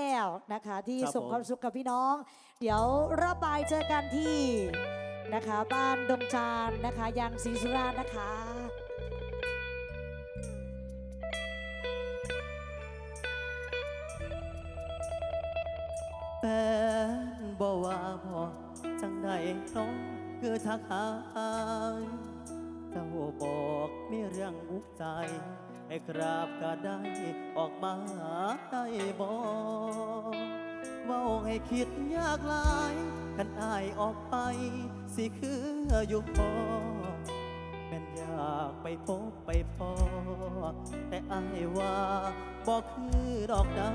แล้วนะคะ ที่ครับส่งผมความสุขกับพี่น้อง เดี๋ยวรอบบ่ายเจอกันที่นะคะ บ้านดงจานนะคะยางศรีสุราษฎร์นะคะแฟนบอกว่าพอจังใดน้องคือทักหายเจ้าบอกมีเรื่องอุกใจ ให้กราบก็ได้ออกมาได้บอกเว่าให้คิดยากหลายคันอายออกไป สิคืออยู่พอแม่นอยากไปพบไปพอ แต่อายว่าบอกคือดอกดา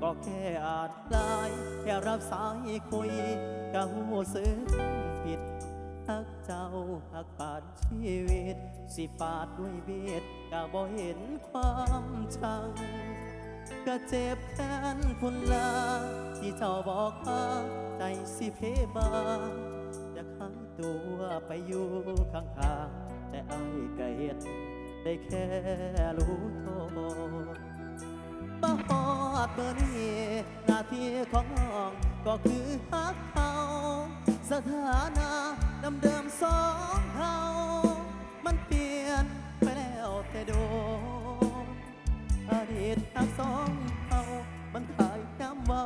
ก็แค่อานไลน์แค่รับสายคุยก็หูสึกผิด หักเจ้าหักปานชีวิต สิปาดด้วยเบียดก็บ่เห็นความชัง ก็เจ็บแค้นพุ่นลา ที่เจ้าบอกว่าใจสิเพบางอยากหายตัวไปอยู่ข้างๆแต่อายก็เห็นได้แค่รู้โทษบ่ฮอดเบอร์นี้หน้าที่ของน้องก็คือฮักเขา สถานะดำเดิมสองเฮามันเปลี่ยนไปแล้วแต่โดอดีตทั้งสองเฮามันขายย้ำเมา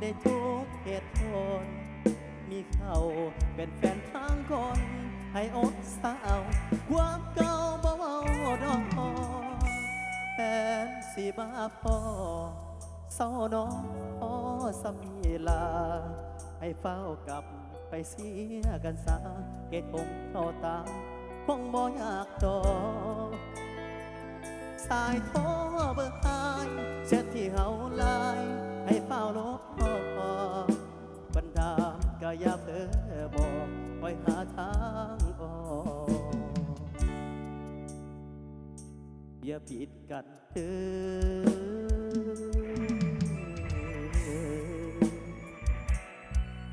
ได้ทุกเหตุผลมีเขาเป็นแฟนทางคนให้อดสาวความเก่าบ่เว้าดอกแฟนสีมาพอเศร้าน้องพอสมีลา ให้เฝ้ากับ ไปเสียกันซะเกตคงเข้าตาคงบ่อยากดอสายโทรเบอร์หายเช็ดที่เฮาไลายให้เฝ้าลบพอบรรดามก็อย่าเพ้อบอกคอยหาทางออกอย่าผิดกันเด้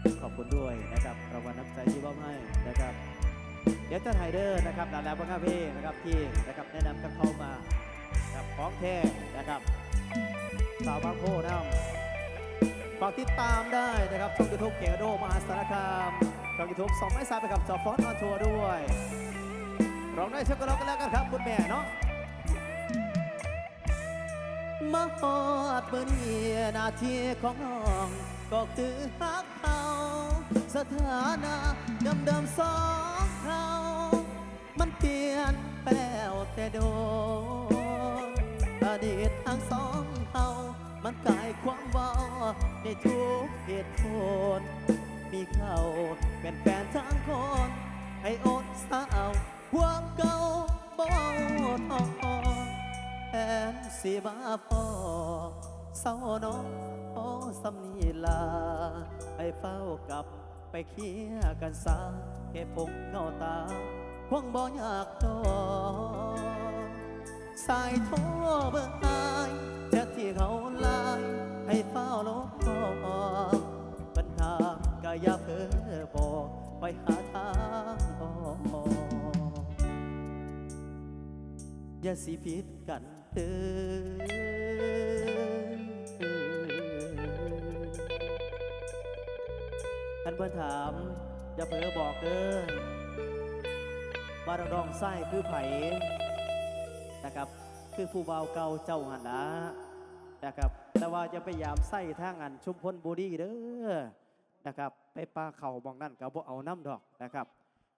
อขอบคุณด้วยนะ รางวัลน้ำใจที่มอบให้นะครับเดี๋ยวจะไทเดอร์นะครับดาราบังคับเพลงนะครับที่นะครับแนะนำกันเข้ามาครับของแท้นะครับสาวบางโพน้ำฝากติดตามได้นะครับช่องยูทูบเกโดมหาสารคามช่องยูทูบสองไม้สามไปกับจอฟอนออนทัวร์ด้วยร้องได้เช่นกันร้องกันแล้วกันครับคุณแม่เนาะมาฮอดเบอร์นี้นาทีของน้องก็คือฮัก สถานะเดิมเดิมๆสองเรามันเปลี่ยนไปแล้วแต่โดนอดีตทั้งสองเขามันกลายความเว่าในทุกเหตุผลมีเขาเป็นแฟนทั้งคน ให้อดสาวความเก่าบ่ทองแทนสีมาพอเศร้าน้องพอสำนีลาให้เฝ้ากับ ไปเคลียร์กันซาแค่พงเงาตาคงบ่อยากดอกสายโทรเบอร์อายจะที่เขาไลายให้เฝ้าลบพอปัญหาก็อย่าเพ้อบอกไปหาทางออกอย่าสิผิดกันเด้อ เพื่อนถามอย่าเผลอบอกเด้อว่ารรองไส้คือไผ่นะครับ คือผู้เบาวเก่าเจ้าหันละนะครับ แต่ว่าจะพยายามไส้ทางอันชุมพลบุรีเด้อนะครับ ไปปลาเข่าบองนั่นกับพวกเอาน้ำดอกนะครับ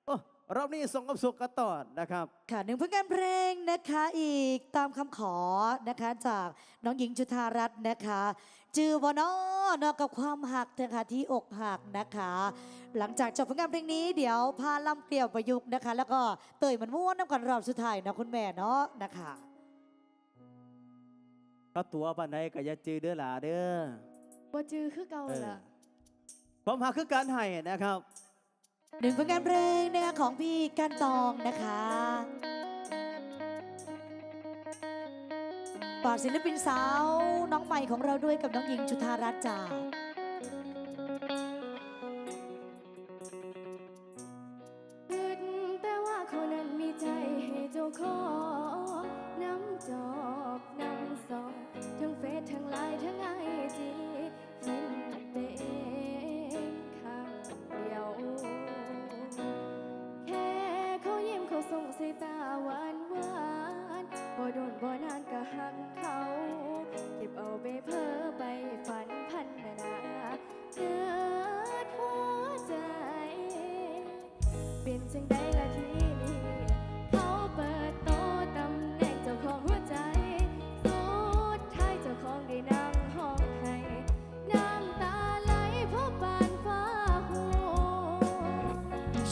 โอ้ รอบนี้ส่งกับสุขกันต่อนะครับ ค่ะหนึ่งผลงานเพลงนะคะอีกตามคำขอนะคะจากน้องหญิงจุธารัตน์นะคะ จือวอนอนอกับความหักเถอะค่ะที่อกหักนะคะ หลังจากจบผลงานเพลงนี้เดี๋ยวพาล่ำเปลี่ยวประยุกต์นะคะ แล้วก็เตยมันม้วนน้ำกันรอบสุดท้ายนะคุณแม่เนาะนะคะก็ตัวปันใดก็อย่าจือเด้อหลาเด้อบ่จือคือเก่าเออล่ะความหักคือการให้นะครับ หนึ่งผลงานเพลงนะคะของพี่กันตองนะคะฝากศิลปินสาวน้องใหม่ของเราด้วยกับน้องหญิงจุธารัตน์จ้า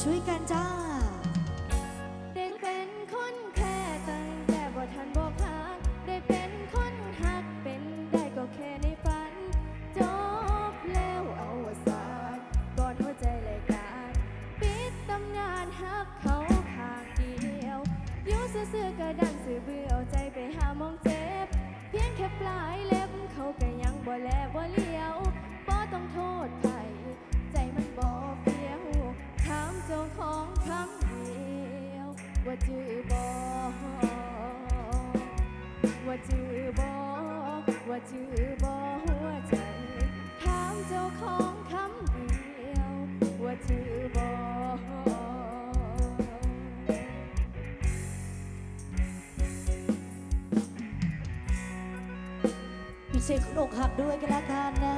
ช่วยกันจ้า เสียงคนอกหักด้วยกันละกันนะ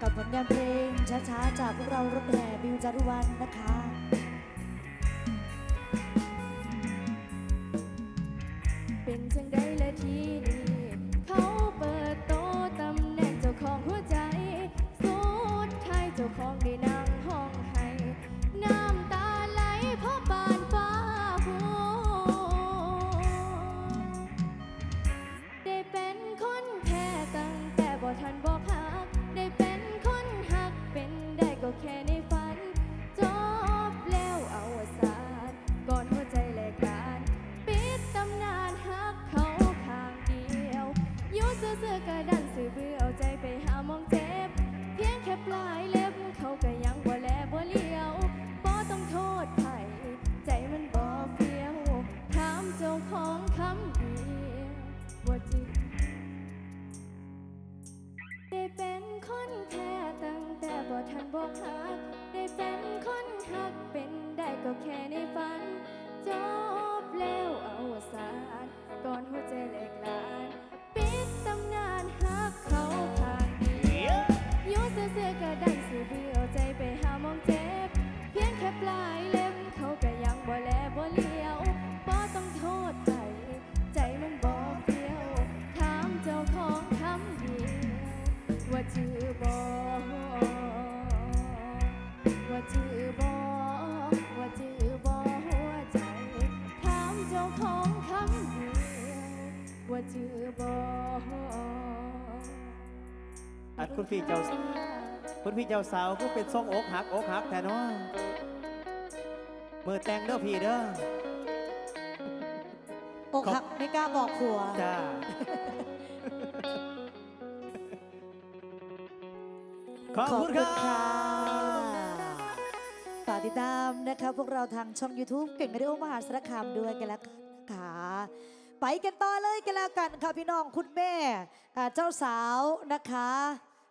กับผลงานเพลงช้าๆจากพวกเรารถแห่บิวจารุวันนะคะ คุณพี่เจ้า คุณพี่เจ้าสาวก็เป็นทรงอกหักอกหักแต่เนาะมือแต่งเด้อพี่เด้ออกหักไม่กล้าบอกผัวจ้าขอบคุณครับฝากติดตามนะคะพวกเราทางช่อง YouTube เก่งเรียวมหาสารคามด้วยกันแล้วกันนะคะไปกันต่อเลยกันแล้วกันค่ะพี่น้องคุณแม่อ่าเจ้าสาวนะคะ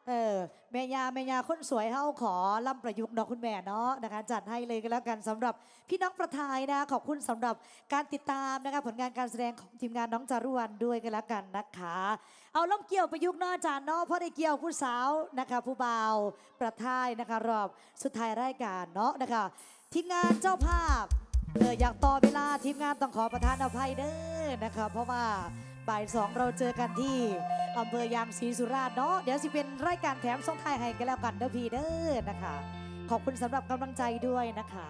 เออแม่ยาแม่ยาคนสวยเฮาขอล่ำประยุกต์เนาะคุณแม่เนาะนะคะจัดให้เลยกันแล้วกันสำหรับพี่น้องประทายนะขอบคุณสำหรับการติดตามนะคะผลงานการแสดงของทีมงานน้องจารุวรรณด้วยกันแล้วกันนะคะ เอาล่มเกี่ยวประยุกต์เนอะอาจารย์เนาะเพราะได้เกี่ยวผู้สาวนะคะผู้บ่าวประทายนะคะรอบสุดท้ายรายการเนาะนะคะทีมงานเจ้าภาพเอออยากต่อเวลาทีมงานต้องขอประทานอภัยเด้อนะคะเพราะว่า บ่ายสองเราเจอกันที่อำเภอยางศรีสุราษฎร์เนาะเดี๋ยวสิเป็นรายการแถมส่งท้ายให้กันแล้วกันเด้อพี่เด้อนะคะ ขอบคุณสำหรับกำลังใจด้วยนะคะ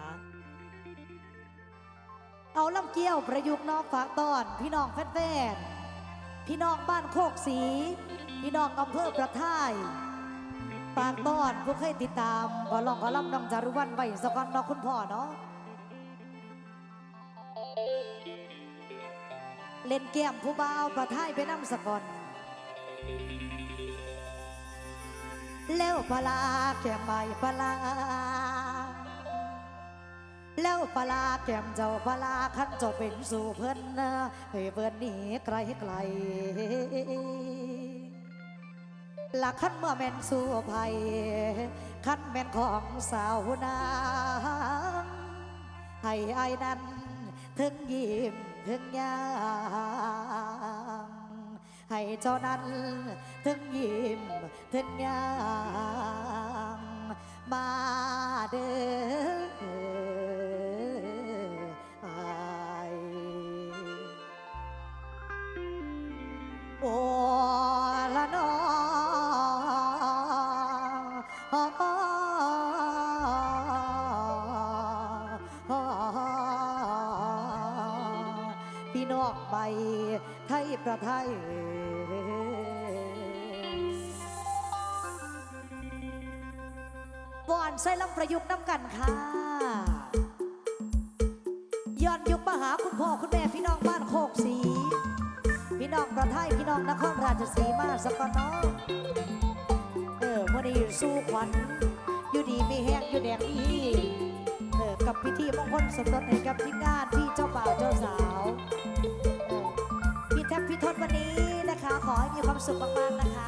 เอาลำเกี่ยวประยุกต์นอกฝากตอน พี่น้องแฟนๆพี่น้องบ้านโคกสี พี่น้องอำเภอประทายปากตอนผู้เคยติดตามขอลองขอลำน้องจารุวันไว้สกอนนอกคุณพ่อเนาะ เล่นเกมผู้บ่าวประทายไปนั่งสก่อนแล้วปลาแก้มใบปลาแล้วปลาแก้มเจ้าปลาขันเจ้าเป็นสู่เพื่อนเฮ้เพิ่นนี้ไกลไกลละขันเมื่อแม่นสู่ภัยขันแม่นของสาวนางให้ไอ้นั้นถึงยิ้ม ถึงยางให้เจ้านั้นถึงยิ้มถึงยางมาเดิน ไทยบอนใส่ลำประยุกต์น้ำกันค่ะย้อนยุคมาหาคุณพ่อคุณแม่พี่น้องบ้านโคกสี พี่น้องประไทยพี่น้องนครราชสีมาสกอน้องเออเมื่อได้ยู่สู้ขวัญอยู่ดีไม่แห้งอยู่แดงดีเออกับพิธีมงคลสมรสให้กับที่งานที่เจ้าบ่าวเจ้าสาว ทนวันนี้นะคะ ขอให้มีความสุขมากๆนะคะ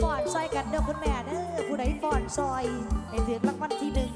ฟอนซอยกันเด้อคุณแม่เด้อผู้ใดฟอนซอยให้ถือรางวัลที่หนึ่ง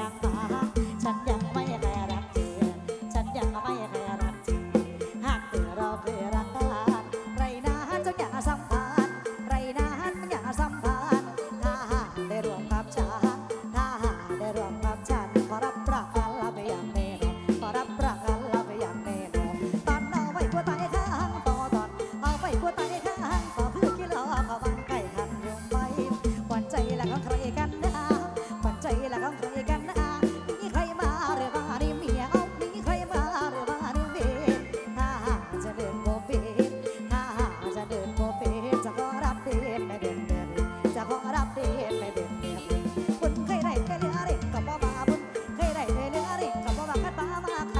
da.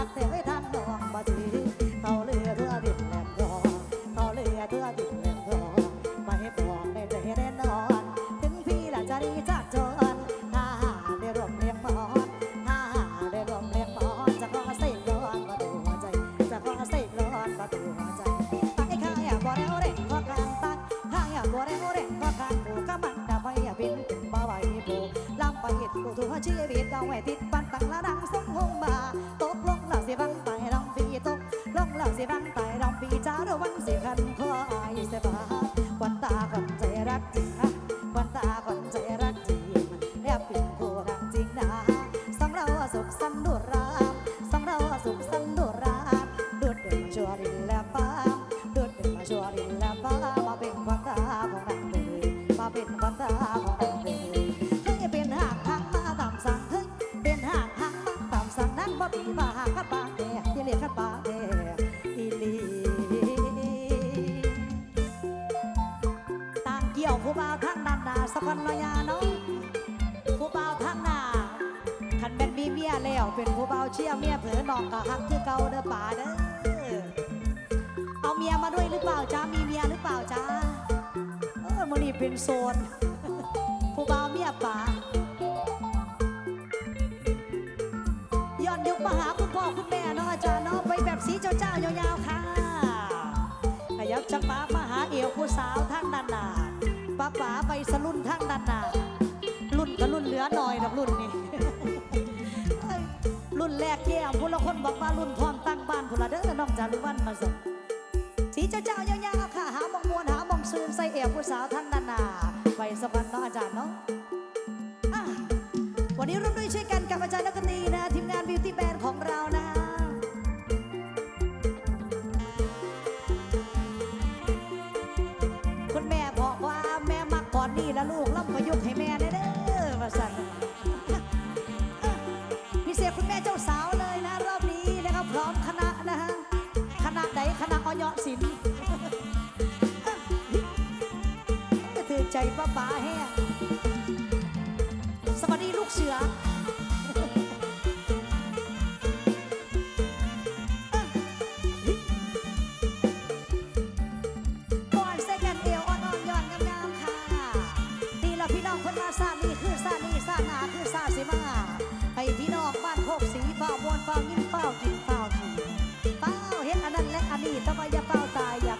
아, 앞에 และฟ้าดุดเป็นมาชัวรินและฟ้ามาเป็นวัตาของนักเรือมาเป็นวัตาของนักเรือเฮ้ยเป็นหางทางมาตามสั่งเฮ้ยเป็นหางทางมาตามสั่งนั่งบ่ปีบาหางขับปากแดดที่เรียกขับปากแดดอีลีต่างเกี่ยวผู้บ่าวทางด้านหน้าสะพานลอยยาน้องผู้บ่าวทางน้าคันเป็นมีเมียแล้วเป็นผู้บ่าวเชี่ยเมียเผลอนองกะฮักคือเก่าเด้อป่าเด้อ มียมาด้วยหรือเปล่าจ้ามีเมียหรือเปล่าจ้าเออมันนี่เป็นโซนผู้บ่าวเมียป่าย้อนยุคมาหาคุณพ่อคุณแม่เนาะจ้าเนาะไปแบบสีเจ้าเจ้ายาวๆค่ะขยับจังป้ามาหาเอวผู้สาวทั้งด้านหน้าป้าป๋าไปสลุนทั้งด้านหน้ารุ่นก็รุ่นเหลือหน่อยดอกรุ่นนี่รุ่นแรกแย่พุละคนบอกว่ารุ่นพร้อมตั้งบ้านพุละเด้อน้องจารุวันมาส่ง สีเจ้าเจ้ายาวๆค่ะ หามองมวนหามองซูมใส่เอวผู้สาวทางด้านหน้าไปสวรรค์เนาะอาจารย์เนาะอะวันนี้ร่วมด้วยช่วยกันกับอาจารย์นักดนตรีนะ องบ้านโคกสีเฝ้าวนเฝ้ายิ้มเฝ้ากินเฝ้ากินเฝ้าเฮ็ดอันนั้นและอันนี้แต่ว่าอย่าเฝ้าตายอย่า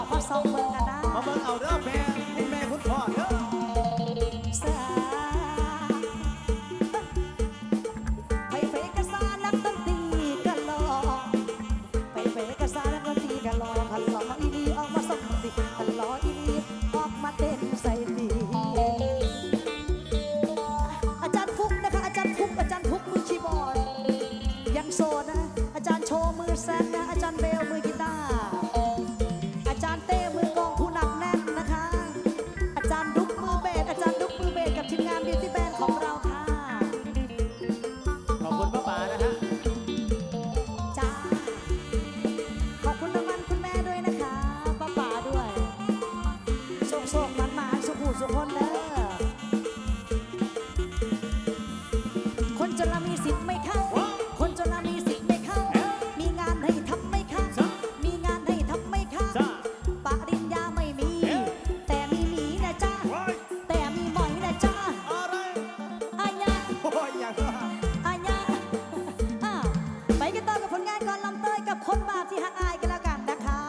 องมองเบิ่งกันได้ มาเบิ่งเอาเด้อแม่คุณแม่คุณพ่อ สุคนเด้อคนจนละมีสิทธิ์ไม่เข้า คนจนละมีสิทธิ์ไม่เข้า มีงานให้ทำไม่เข้า มีงานให้ทำไม่เข้าปริญญาไม่มี แต่มีหมีนะจ๊ะ แต่มีหมอยนะจ๊ะอายะอายาอ่าไปกันต่อกับผลงานก่อนลำเตยกับคนบาปที่หักอายกันแล้วกันนะคะ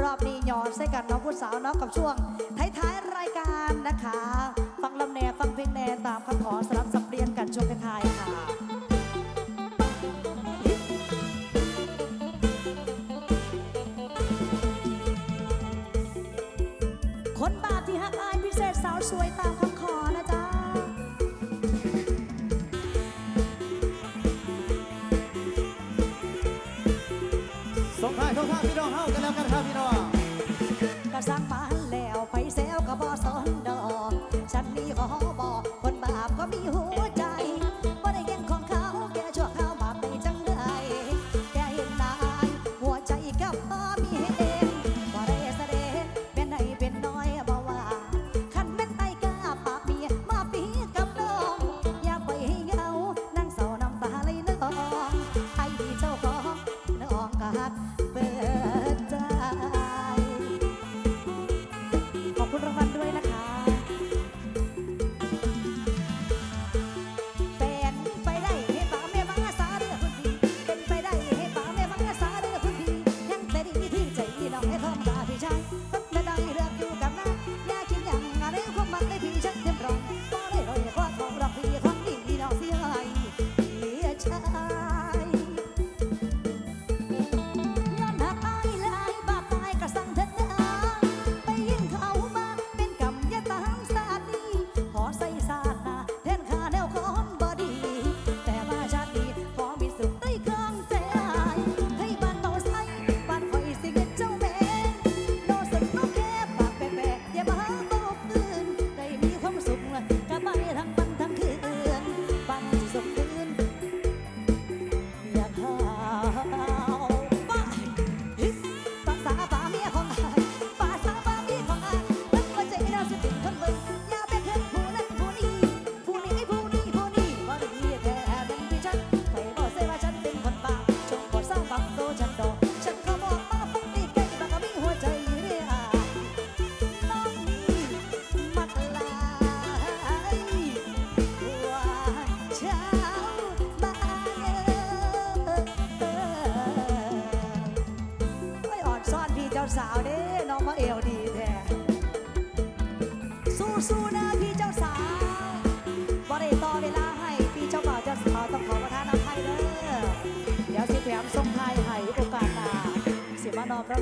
รอบนี้หยอดใส่กันน้องผู้สาวน้องกับช่วง